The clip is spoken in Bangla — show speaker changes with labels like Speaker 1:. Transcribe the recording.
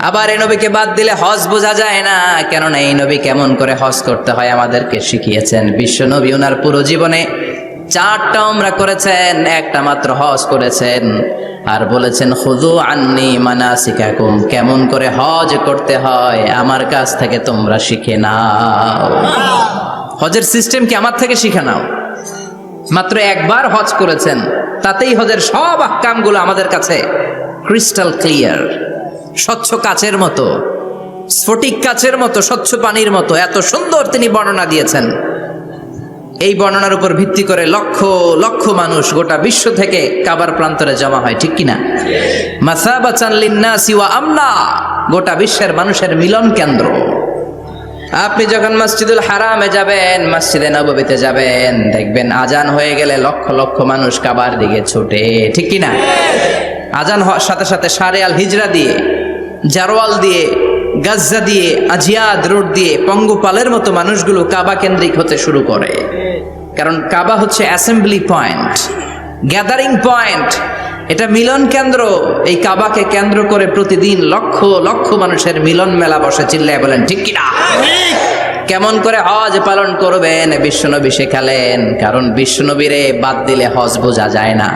Speaker 1: আবার এই নবীকে বাদ দিলে হজ বোঝা যায় না। কেননা এই নবী কেমন করে হজ করতে হয় আমাদেরকে শিখিয়েছেন। বিশ্ব নবী ওনার পুরো জীবনে চারটা উমরা করেছেন, একটা মাত্র হজ করেছেন। আর বলেছেন খুদু আন্নি মানাসিকাকুম, কেমন করে হজ করতে হয়, আমার কাছ থেকে তোমরা শিখে নাও। হজের সিস্টেম কি আমার থেকে শিখে নাও? মাত্র একবার হজ করেছেন, তাতেই হজের সব আহকামগুলো আমাদের কাছে ক্রিস্টাল ক্লিয়ার স্বচ্ছ কাচের মতো, স্ফটিক কাচের মতো, স্বচ্ছ পানির মতো, এত সুন্দর তিনি বর্ণনা দিয়েছেন। এই বর্ণনার উপর ভিত্তি করে লক্ষ লক্ষ মানুষ গোটা বিশ্ব থেকে কাবার প্রান্তরে জমা হয়, ঠিক কিনা? ওয়া আমনা গোটা বিশ্বের মানুষের মিলন কেন্দ্র। আপনি যখন মসজিদুল হারামে যাবেন, মসজিদে নববীতে যাবেন, দেখবেন আজান হয়ে গেলে লক্ষ লক্ষ মানুষ কাবার দিকে ছুটে, ঠিক কিনা? আজান হওয়ার সাথে সাথে সারে আল হিজরা দিয়ে জারোয়াল দিয়ে, গাজ্জা দিয়ে, আজিয়াদ রোড দিয়ে পঙ্গপালের মতো মানুষগুলো কাবা কেন্দ্রিক হতে শুরু করে। কারণ কাবা হচ্ছে অ্যাসেম্বলি পয়েন্ট গ্যাদারিং পয়েন্ট এটা মিলন কেন্দ্র। এই কাবাকে কেন্দ্র করে প্রতিদিন লক্ষ লক্ষ মানুষের মিলন মেলা বসে, চিল্লায় বলেন, ঠিক কিনা? কেমন করে হজ পালন করবেন? বিশ্বনবী শেখালেন, কারণ বিশ্বনবীরে বাদ দিলে হজ বোঝা যায় না।